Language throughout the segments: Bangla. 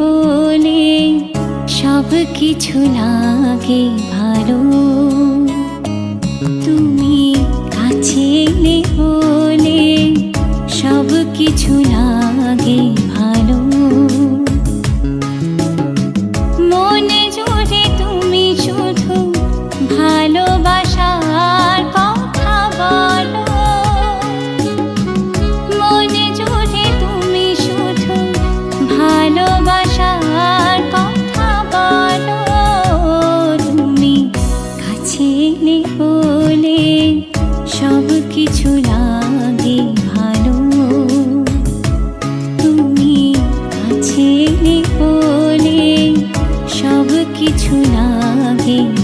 বলে সব কিছু লাগে ভালো। তুমি কাছে বলে সব কিছু লাগে কিছু লাগে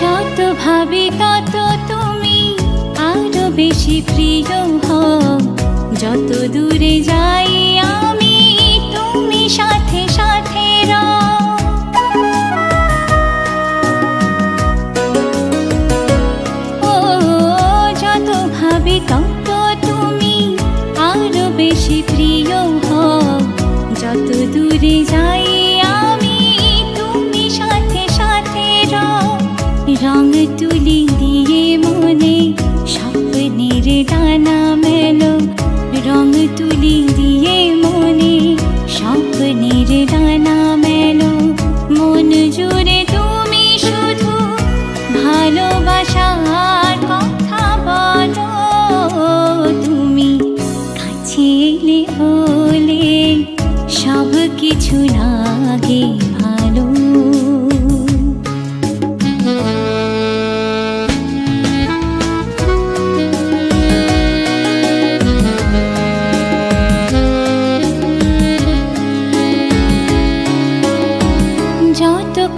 যত ভাবি তত তুমি আরও বেশি প্রিয় হও। যত দূরে যাই আমি ডানা মেলো রং তুলি দিয়ে মনে স্বপ্নের ডানা মেলো মন জুড়ে তুমি শুধু ভালোবাসার কথা বলো তুমি কাছে এলে বলে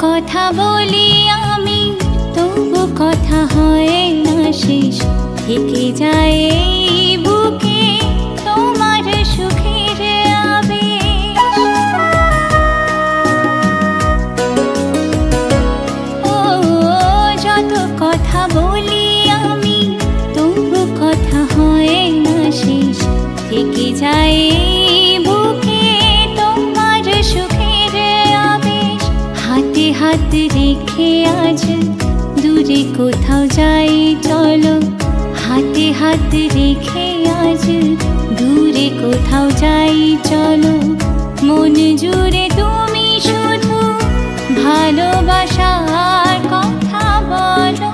কথা বলি আমি তবু কথা হয় না শেষ। থেকে যায় হাতে হাত রেখে আজ দূরে কোথাও যাই, চলো। হাতে হাত রেখে আজ দূরে কোথাও যাই, চলো। মন জুড়ে তুমি শুধু ভালোবাসার কথা বলো।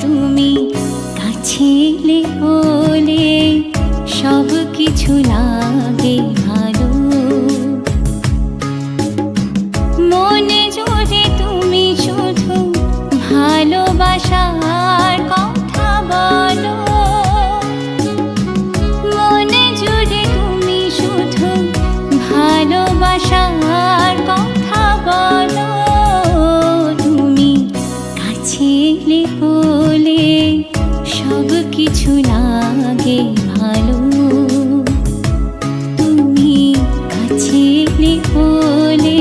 তুমি কাছে সব কিছু লাগে। ভালোবাসার কথা বলো। মনে তুমি শুধু ভালোবাসার কথা বলো। তুমি কাছে বলে সব কিছু লাগে ভালো। তুমি কাছে বলে